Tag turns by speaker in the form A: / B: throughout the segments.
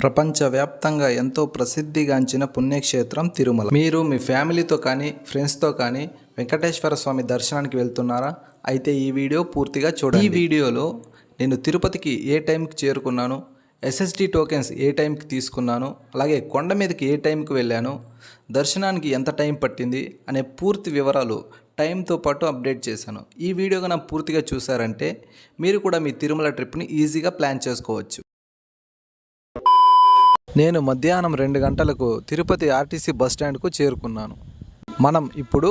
A: ప్రపంచవ్యాప్తంగా ఎంతో ప్రసిద్ధిగాంచిన పుణ్యక్షేత్రం తిరుమల. మీరు మీ ఫ్యామిలీతో కానీ ఫ్రెండ్స్తో కానీ వెంకటేశ్వర స్వామి దర్శనానికి వెళ్తున్నారా? అయితే ఈ వీడియో పూర్తిగా చూడండి. ఈ వీడియోలో నేను తిరుపతికి ఏ టైంకి చేరుకున్నాను ఎస్ఎస్డి టోకెన్స్ ఏ టైంకి తీసుకున్నాను అలాగే కొండ మీదకి ఏ టైంకి వెళ్ళాను దర్శనానికి ఎంత టైం పట్టింది అనే పూర్తి వివరాలు టైంతో పాటు అప్డేట్ చేశాను. ఈ వీడియో కనుక పూర్తిగా చూసారంటే మీరు కూడా మీ తిరుమల ట్రిప్ని ఈజీగా ప్లాన్ చేసుకోవచ్చు. నేను మధ్యాహ్నం రెండు గంటలకు తిరుపతి ఆర్టీసీ బస్ స్టాండ్కు చేరుకున్నాను. మనం ఇప్పుడు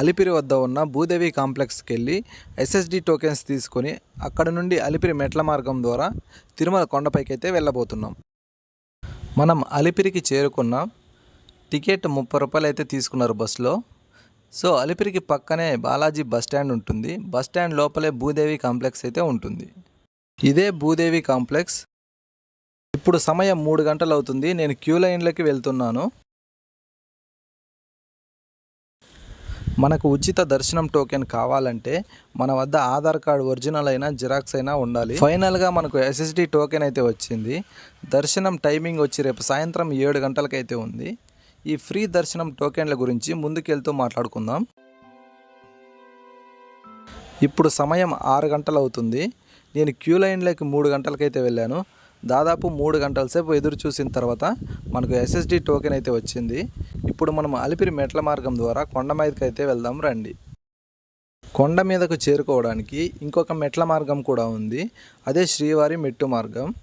A: అలిపిరి వద్ద ఉన్న భూదేవి కాంప్లెక్స్కి వెళ్ళి ఎస్ఎస్డి టోకెన్స్ తీసుకొని అక్కడ నుండి అలిపిరి మెట్ల మార్గం ద్వారా తిరుమల కొండపైకి అయితే వెళ్ళబోతున్నాం. మనం అలిపిరికి చేరుకున్నాం టికెట్ ముప్పై రూపాయలు అయితే తీసుకున్నారు బస్సులో సో అలిపిరికి పక్కనే బాలాజీ బస్ స్టాండ్ ఉంటుంది. బస్ స్టాండ్ లోపలే భూదేవి కాంప్లెక్స్ అయితే ఉంటుంది. ఇదే భూదేవి కాంప్లెక్స్ ఇప్పుడు సమయం మూడు గంటలు అవుతుంది నేను క్యూ లైన్లోకి వెళ్తున్నాను. మనకు ఉచిత దర్శనం టోకెన్ కావాలంటే మన వద్ద ఆధార్ కార్డు ఒరిజినల్ అయినా జిరాక్స్ అయినా ఉండాలి. ఫైనల్గా మనకు ఎస్ఎస్డి టోకెన్ అయితే వచ్చింది. దర్శనం టైమింగ్ వచ్చి రేపు సాయంత్రం ఏడు గంటలకైతే ఉంది. ఈ ఫ్రీ దర్శనం టోకెన్ల గురించి ముందుకెళ్తూ మాట్లాడుకుందాం. ఇప్పుడు సమయం ఆరు గంటలు అవుతుంది నేను క్యూ లైన్లోకి మూడు గంటలకైతే వెళ్ళాను. దాదాపు మూడు గంటల సేపు ఎదురు చూసిన తర్వాత మనకు ఎస్ఎస్డి టోకెన్ అయితే వచ్చింది. ఇప్పుడు మనం అలిపిరి మెట్ల మార్గం ద్వారా కొండ మీదకి అయితే వెళ్దాం రండి. కొండ మీదకు చేరుకోవడానికి ఇంకొక మెట్ల మార్గం కూడా ఉంది. అదే శ్రీవారి మెట్టు మార్గం.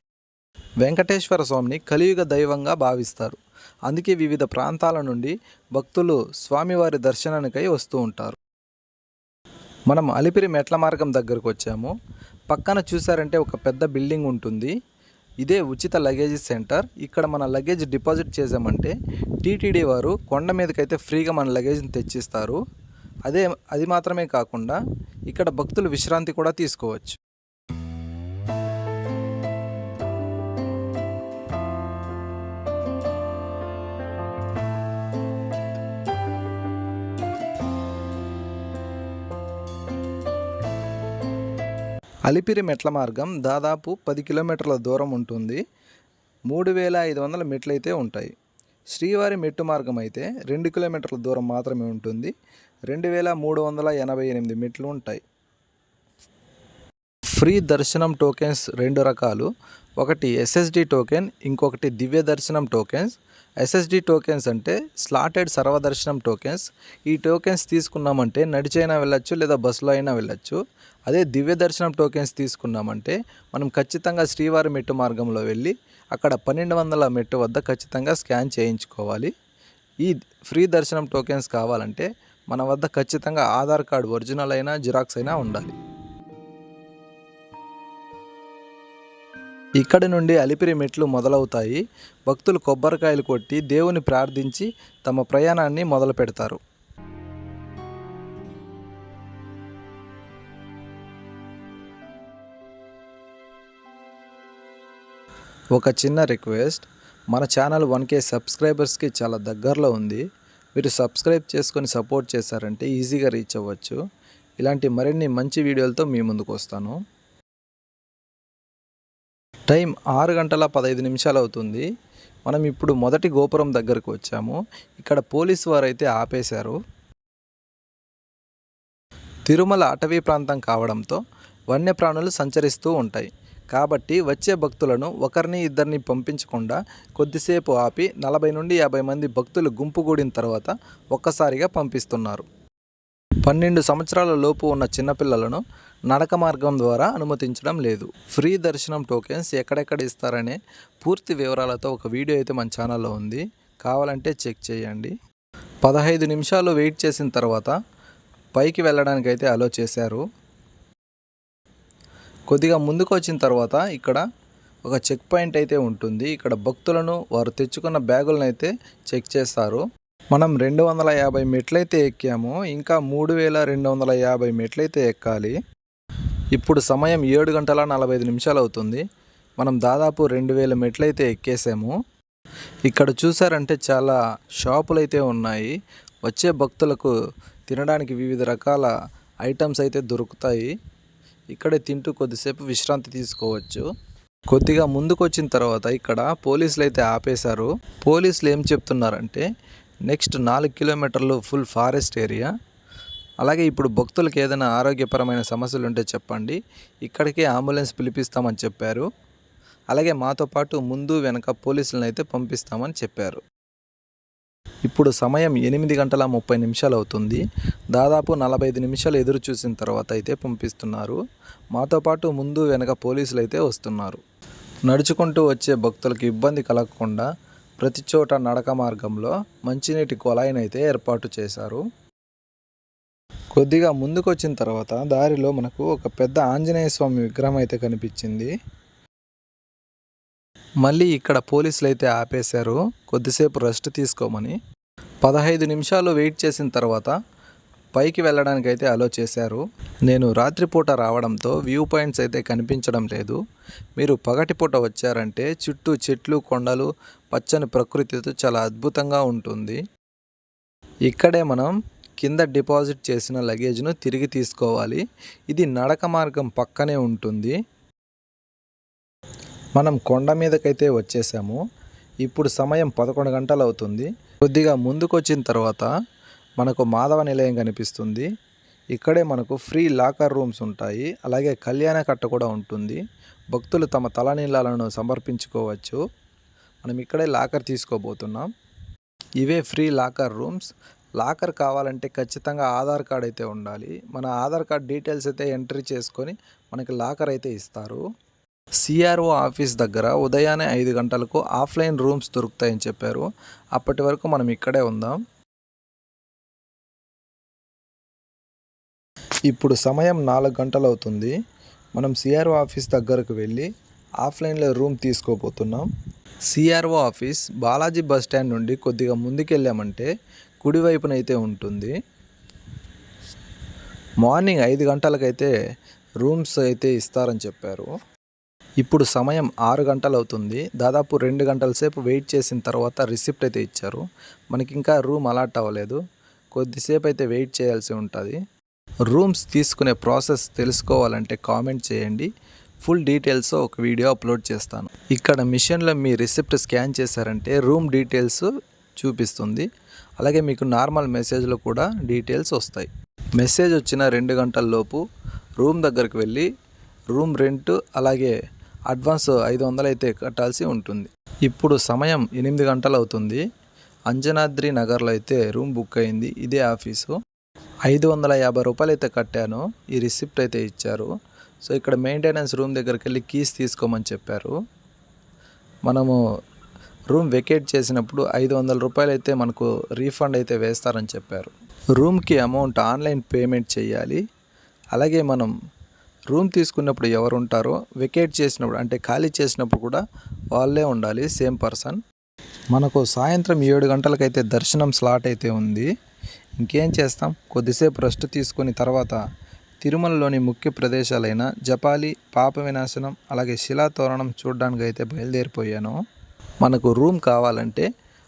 A: వెంకటేశ్వర స్వామిని కలియుగ దైవంగా భావిస్తారు. అందుకే వివిధ ప్రాంతాల నుండి భక్తులు స్వామివారి దర్శనానికై వస్తూ ఉంటారు. మనం అలిపిరి మెట్ల మార్గం దగ్గరకు వచ్చాము. పక్కన చూసారంటే ఒక పెద్ద బిల్డింగ్ ఉంటుంది. ఇదే ఉచిత లగేజ్ సెంటర్ ఇక్కడ మన లగేజ్ డిపాజిట్ చేసామంటే టీటీడీ వారు కొండ మీదకైతే ఫ్రీగా మన లగేజ్ని తెచ్చిస్తారు. అదే అది మాత్రమే కాకుండా ఇక్కడ భక్తులు విశ్రాంతి కూడా తీసుకోవచ్చు. అలిపిరి మెట్ల మార్గం దాదాపు పది కిలోమీటర్ల దూరం ఉంటుంది. మూడు వేల ఐదు వందల మెట్లు అయితే ఉంటాయి. శ్రీవారి మెట్టు మార్గం అయితే రెండు కిలోమీటర్ల దూరం మాత్రమే ఉంటుంది. రెండు వేల మూడు వందల ఎనభై ఎనిమిది మెట్లు ఉంటాయి. ఫ్రీ దర్శనం టోకెన్స్ రెండు రకాలు. ఒకటి ఎస్ఎస్డి టోకెన్ ఇంకొకటి దివ్య దర్శనం టోకెన్స్. ఎస్ఎస్డి టోకెన్స్ అంటే స్లాటెడ్ సర్వదర్శనం టోకెన్స్ ఈ టోకెన్స్ తీసుకున్నామంటే నడిచైనా వెళ్ళొచ్చు లేదా బస్సులో అయినా వెళ్ళొచ్చు. అదే దివ్య దర్శనం టోకెన్స్ తీసుకున్నామంటే మనం ఖచ్చితంగా శ్రీవారి మెట్టు మార్గంలో వెళ్ళి అక్కడ పన్నెండు వందల మెట్టు వద్ద ఖచ్చితంగా స్కాన్ చేయించుకోవాలి. ఈ ఫ్రీ దర్శనం టోకెన్స్ కావాలంటే మన వద్ద ఖచ్చితంగా ఆధార్ కార్డు ఒరిజినల్ అయినా జిరాక్స్ అయినా ఉండాలి. ఇక్కడి నుండి అలిపిరి మెట్లు మొదలవుతాయి. భక్తులు కొబ్బరికాయలు కొట్టి దేవుని ప్రార్థించి తమ ప్రయాణాన్ని మొదలు పెడతారు. ఒక చిన్న రిక్వెస్ట్ మన ఛానల్ వన్ కే సబ్స్క్రైబర్స్కి చాలా దగ్గరలో ఉంది. మీరు సబ్స్క్రైబ్ చేసుకొని సపోర్ట్ చేశారంటే ఈజీగా రీచ్ అవ్వచ్చు. ఇలాంటి మరిన్ని మంచి వీడియోలతో మీ ముందుకు వస్తాను. టైం ఆరు గంటల పదహైదు నిమిషాలు అవుతుంది. మనం ఇప్పుడు మొదటి గోపురం దగ్గరకు వచ్చాము. ఇక్కడ పోలీసు వారు అయితే ఆపేశారు. తిరుమల అటవీ ప్రాంతం కావడంతో వన్యప్రాణులు సంచరిస్తూ ఉంటాయి. కాబట్టి వచ్చే భక్తులను ఒకరిని ఇద్దరిని పంపించకుండా కొద్దిసేపు ఆపి నలభై నుండి యాభై మంది భక్తులు గుంపు కూడిన తర్వాత ఒక్కసారిగా పంపిస్తున్నారు. పన్నెండు సంవత్సరాల లోపు ఉన్న చిన్నపిల్లలను నడక మార్గం ద్వారా అనుమతించడం లేదు. ఫ్రీ దర్శనం టోకెన్స్ ఎక్కడెక్కడ ఇస్తారనే పూర్తి వివరాలతో ఒక వీడియో అయితే మన ఛానల్లో ఉంది. కావాలంటే చెక్ చేయండి. పదహైదు నిమిషాలు వెయిట్ చేసిన తర్వాత పైకి వెళ్ళడానికి అయితే అలో చేశారు. కొద్దిగా ముందుకు వచ్చిన తర్వాత ఇక్కడ ఒక చెక్ పాయింట్ అయితే ఉంటుంది. ఇక్కడ భక్తులను వారు తెచ్చుకున్న బ్యాగులను అయితే చెక్ చేస్తారు. మనం రెండు వందల యాభై మెట్లయితే ఎక్కాము. ఇంకా మూడు వేల రెండు వందల యాభై మెట్లయితే ఎక్కాలి. ఇప్పుడు సమయం ఏడు గంటల నలభై ఐదు నిమిషాలు అవుతుంది. మనం దాదాపు రెండు వేల మెట్లయితే ఎక్కేసాము. ఇక్కడ చూసారంటే చాలా షాపులు అయితే ఉన్నాయి. వచ్చే భక్తులకు తినడానికి వివిధ రకాల ఐటమ్స్ అయితే దొరుకుతాయి. ఇక్కడే తింటూ కొద్దిసేపు విశ్రాంతి తీసుకోవచ్చు. కొద్దిగా ముందుకు వచ్చిన తర్వాత ఇక్కడ పోలీసులు అయితే ఆపేశారు. పోలీసులు ఏం చెప్తున్నారంటే నెక్స్ట్ నాలుగు కిలోమీటర్లు ఫుల్ ఫారెస్ట్ ఏరియా. అలాగే ఇప్పుడు భక్తులకు ఏదైనా ఆరోగ్యపరమైన సమస్యలు ఉంటే చెప్పండి. ఇక్కడికే అంబులెన్స్ పిలిపిస్తామని చెప్పారు. అలాగే మాతో పాటు ముందు వెనక పోలీసులను అయితే పంపిస్తామని చెప్పారు. ఇప్పుడు సమయం ఎనిమిది గంటల ముప్పై నిమిషాలు అవుతుంది. దాదాపు నలభై ఐదు నిమిషాలు ఎదురు చూసిన తర్వాత అయితే పంపిస్తున్నారు. మాతో పాటు ముందు వెనక పోలీసులు అయితే వస్తున్నారు. నడుచుకుంటూ వచ్చే భక్తులకు ఇబ్బంది కలగకుండా ప్రతి చోట నడక మార్గంలో మంచినీటి కొలాయిని అయితే ఏర్పాటు చేశారు. కొద్దిగా ముందుకు వచ్చిన తర్వాత దారిలో మనకు ఒక పెద్ద ఆంజనేయ స్వామి విగ్రహం అయితే కనిపించింది. మళ్ళీ ఇక్కడ పోలీసులు అయితే ఆపేశారు. కొద్దిసేపు రెస్ట్ తీసుకోమని పదహైదు నిమిషాలు వెయిట్ చేసిన తర్వాత పైకి వెళ్ళడానికి అయితే అలో చేశారు. నేను రాత్రిపూట రావడంతో వ్యూ పాయింట్స్ అయితే కనిపించడం లేదు. మీరు పగటిపూట వచ్చారంటే చుట్టూ చెట్లు కొండలు పచ్చని ప్రకృతితో చాలా అద్భుతంగా ఉంటుంది. ఇక్కడే మనం కింద డిపాజిట్ చేసిన లగేజ్ను తిరిగి తీసుకోవాలి. ఇది నడక మార్గం పక్కనే ఉంటుంది. మనం కొండ మీదకైతే వచ్చేసాము. ఇప్పుడు సమయం పదకొండు గంటలు అవుతుంది కొద్దిగా ముందుకు వచ్చిన తర్వాత మనకు మాధవ నిలయం కనిపిస్తుంది. ఇక్కడే మనకు ఫ్రీ లాకర్ రూమ్స్ ఉంటాయి. అలాగే కళ్యాణ కట్ట కూడా ఉంటుంది. భక్తులు తమ తలనీలాలను సమర్పించుకోవచ్చు. మనం ఇక్కడే లాకర్ తీసుకోబోతున్నాం. ఇవే ఫ్రీ లాకర్ రూమ్స్. లాకర్ కావాలంటే ఖచ్చితంగా ఆధార్ కార్డ్ అయితే ఉండాలి. మన ఆధార్ కార్డ్ డీటెయిల్స్ అయితే ఎంట్రీ చేసుకొని మనకి లాకర్ అయితే ఇస్తారు. సిఆర్ఓ ఆఫీస్ దగ్గర ఉదయాన్నే ఐదు గంటలకు ఆఫ్లైన్ రూమ్స్ దొరుకుతాయని చెప్పారు. అప్పటి వరకు మనం ఇక్కడే ఉందాం. ఇప్పుడు సమయం నాలుగు గంటలు అవుతుంది. మనం సిఆర్ఓ ఆఫీస్ దగ్గరకు వెళ్ళి ఆఫ్లైన్లో room తీసుకోబోతున్నాం. CRO office Balaji bus stand నుండి కొద్దిగా ముందుకెళ్ళామంటే కుడివైపున అయితే ఉంటుంది. మార్నింగ్ ఐదు గంటలకైతే రూమ్స్ అయితే ఇస్తారని చెప్పారు. ఇప్పుడు సమయం ఆరు గంటలు అవుతుంది దాదాపు రెండు గంటల సేపు వెయిట్ చేసిన తర్వాత రిసిప్ట్ అయితే ఇచ్చారు. మనకి ఇంకా రూమ్ అలాట్ అవ్వలేదు. కొద్దిసేపు అయితే వెయిట్ చేయాల్సి ఉంటుంది. రూమ్స్ తీసుకునే ప్రాసెస్ తెలుసుకోవాలంటే కామెంట్ చేయండి. ఫుల్ డీటెయిల్స్ ఒక వీడియో అప్లోడ్ చేస్తాను. ఇక్కడ మిషన్లో మీ రిసిప్ట్ స్కాన్ చేశారంటే రూమ్ డీటెయిల్స్ చూపిస్తుంది. అలాగే మీకు నార్మల్ మెసేజ్లో కూడా డీటెయిల్స్ వస్తాయి. మెసేజ్ వచ్చిన రెండు గంటల్లోపు రూమ్ దగ్గరికి వెళ్ళి రూమ్ రెంట్ అలాగే అడ్వాన్స్ ఐదు వందలు అయితే కట్టాల్సి ఉంటుంది. ఇప్పుడు సమయం ఎనిమిది గంటలు అవుతుంది. అంజనాద్రి నగర్లో అయితే రూమ్ బుక్ అయింది. ఇదే ఆఫీసు. ఐదు వందల యాభై రూపాయలు అయితే కట్టాను. ఈ రిసిప్ట్ అయితే ఇచ్చారు. సో ఇక్కడ మెయింటెనెన్స్ రూమ్ దగ్గరికి వెళ్ళి కీస్ తీసుకోమని చెప్పారు. మనము రూమ్ వెకేట్ చేసినప్పుడు ఐదు వందల రూపాయలు అయితే మనకు రీఫండ్ అయితే వేస్తారని చెప్పారు. రూమ్కి అమౌంట్ ఆన్లైన్ పేమెంట్ చేయాలి. అలాగే మనం రూమ్ తీసుకున్నప్పుడు ఎవరు ఉంటారో వెకేట్ చేసినప్పుడు అంటే ఖాళీ చేసినప్పుడు కూడా వాళ్ళే ఉండాలి సేమ్ పర్సన్. మనకు సాయంత్రం ఏడు గంటలకైతే దర్శనం స్లాట్ అయితే ఉంది. ఇంకేం చేస్తాం? కొద్దిసేపు రెస్ట్ తీసుకుని తర్వాత తిరుమలలోని ముఖ్య ప్రదేశాలైన జపాలి పాప వినాశనం అలాగే శిలాతోరణం చూడడానికి అయితే బయలుదేరిపోయాను. మనకు రూమ్ కావాలంటే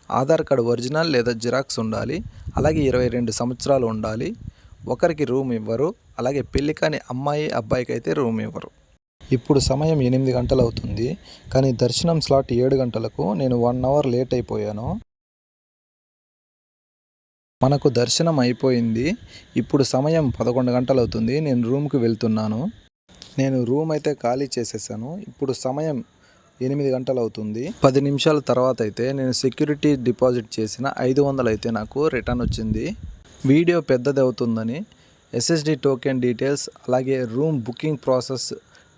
A: ఆధార్ కార్డు ఒరిజినల్ లేదా జిరాక్స్ ఉండాలి అలాగే ఇరవై రెండు సంవత్సరాలు ఉండాలి. ఒకరికి రూమ్ ఇవ్వరు అలాగే పెళ్ళి కాని అమ్మాయి అబ్బాయికి అయితే రూమ్ ఇవ్వరు. ఇప్పుడు సమయం ఎనిమిది గంటలు అవుతుంది కానీ దర్శనం స్లాట్ ఏడు గంటలకు. నేను వన్ అవర్ లేట్ అయిపోయాను. మనకు దర్శనం అయిపోయింది ఇప్పుడు సమయం పదకొండు గంటలు అవుతుంది నేను రూమ్కి వెళ్తున్నాను. నేను రూమ్ అయితే ఖాళీ చేసేసాను ఇప్పుడు సమయం ఎనిమిది గంటలు అవుతుంది పది నిమిషాల తర్వాత అయితే నేను సెక్యూరిటీ డిపాజిట్ చేసిన ఐదు వందలు అయితే నాకు రిటర్న్ వచ్చింది. వీడియో పెద్దది అవుతుందని ఎస్ఎస్డి టోకెన్ డీటెయిల్స్ అలాగే రూమ్ బుకింగ్ ప్రాసెస్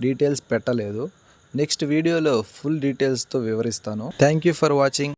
A: డీటెయిల్స్ పెట్టలేదు. నెక్స్ట్ వీడియోలో ఫుల్ డీటెయిల్స్తో వివరిస్తాను. Thank you for watching.